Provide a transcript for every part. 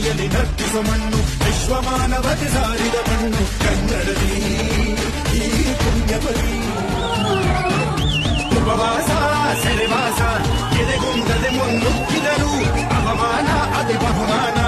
ಧಮನಿ ಧಮನಿಯಲ್ಲಿ ನರ್ತಿಸೋ ಮಣ್ಣು ವಿಶ್ವಮಾನವತೆ ಸಾರಿದ ಮಣ್ಣು ಕನ್ನಡದಿ ಈ ಪುಣ್ಯವತಿ ಉಪವಾಸ ಸೆರೆವಾಸ ಎದೆಗುಂದದೆ ಮುನ್ನುಗ್ಗಿದರು ಅವಮಾನ ಅತಿ ಬಹುಮಾನ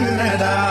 Canada.